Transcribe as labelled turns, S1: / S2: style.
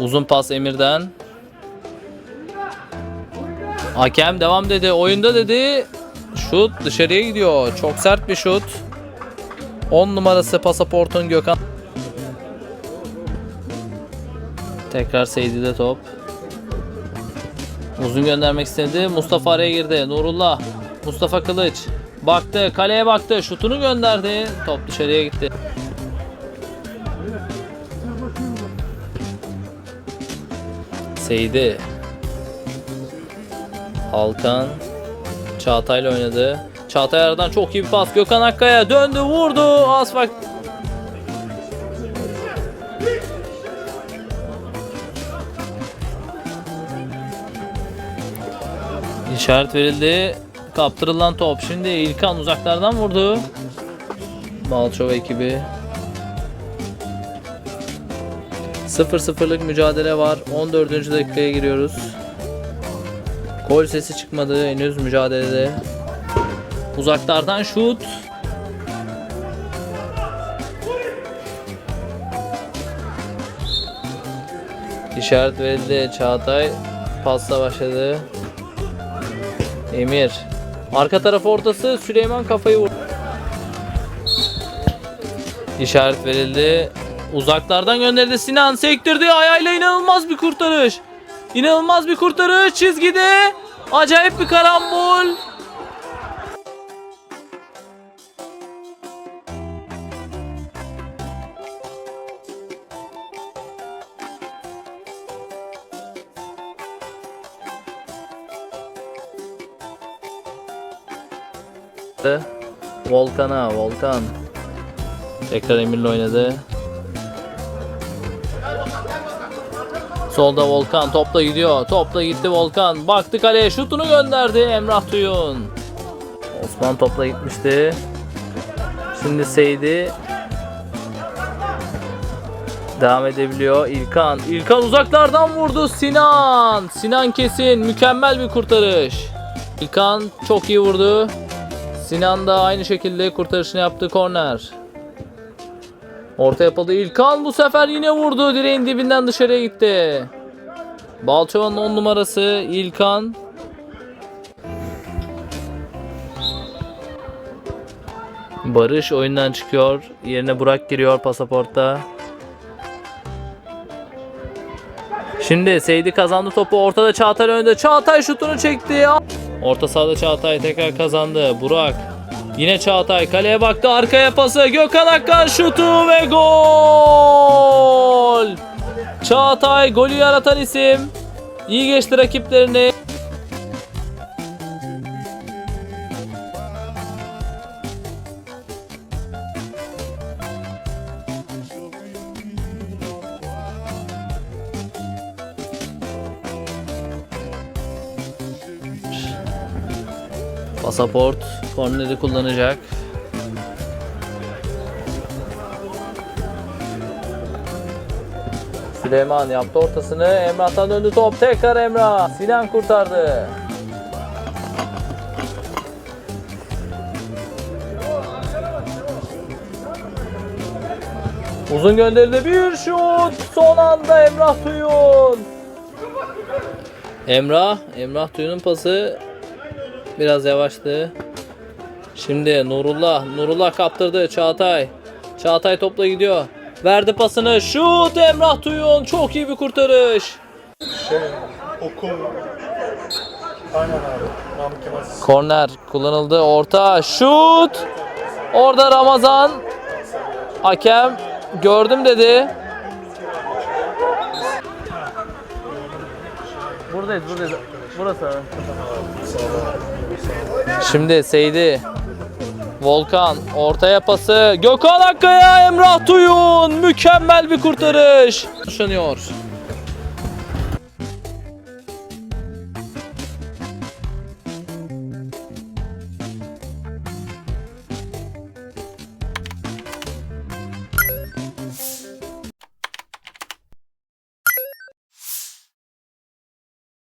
S1: Uzun pas Emir'den. Hakem devam dedi. Oyunda dedi. Şut dışarıya gidiyor. Çok sert bir şut. 10 numarası pasaportun Gökhan. Tekrar Seydi'de top. Uzun göndermek istedi. Mustafa araya girdi. Nurullah. Mustafa Kılıç. Baktı. Kaleye baktı. Şutunu gönderdi. Top dışarıya gitti. Seydi. Halkan. Çağatay'la oynadı. Çağatay aradan çok iyi bir pas. Gökhan Akkaya döndü vurdu. Asfak. İşaret verildi. Kaptırılan top. Şimdi İlkan uzaklardan vurdu. Balçova ekibi. 0-0'lık mücadele var. 14. dakikaya giriyoruz. Gol sesi çıkmadı henüz mücadelede. Uzaklardan şut. İşaret verildi. Çağatay pasla başladı. Emir. Arka taraf ortası Süleyman kafayı vurdu. İşaret verildi. Uzaklardan gönderildi. Sinan sektirdi. Ayağıyla inanılmaz bir kurtarış. İnanılmaz bir kurtarış çizgide. Acayip bir karambol. Volkan'a, Volkan. Tekrar Emir'le oynadı. Solda Volkan topla gidiyor. Topla gitti Volkan. Baktı kaleye şutunu gönderdi Emrah Tuyun. Osman topla gitmişti. Şimdi Seydi devam edebiliyor. İlkan. İlkan uzaklardan vurdu Sinan. Sinan kesin. Mükemmel bir kurtarış. İlkan çok iyi vurdu. Sinan da aynı şekilde kurtarışını yaptı korner. Orta yapıldı. İlkan bu sefer yine vurdu. Direğin dibinden dışarıya gitti. Balçova'nın 10 numarası İlkan. Barış oyundan çıkıyor. Yerine Burak giriyor pasaportta. Şimdi Seydi kazandı topu. Ortada Çağatay önde. Çağatay şutunu çekti. Orta sahada Çağatay tekrar kazandı. Burak. Yine Çağatay kaleye baktı. Arkaya pası. Gökhan Akkan şutu ve gol. Çağatay golü yaratan isim. İyi geçti rakiplerini. Pasaport korneri kullanacak. Süleyman yaptı ortasını. Emrah'tan döndü top. Tekrar Emrah. Sinan kurtardı. Uzun gönderildi bir şut. Son anda Emrah Tuyun. Emrah, Emrah Tuyun'un pası biraz yavaştı. Şimdi Nurullah, Nurullah kaptırdı Çağatay. Çağatay topla gidiyor. Verdi pasını. Şut Emrah Tuyun. Çok iyi bir kurtarış.
S2: Şey, okul. Aynen abi. Namık Kemal Sisi.
S1: Korner kullanıldı. Orta şut. Orada Ramazan. Hakem gördüm dedi. Buradayız, buradayız. Burası. Şimdi Seydi. Volkan ortaya pası. Gökhan Akkaya Emrah Tuyun. Mükemmel bir kurtarış. Yaşanıyor.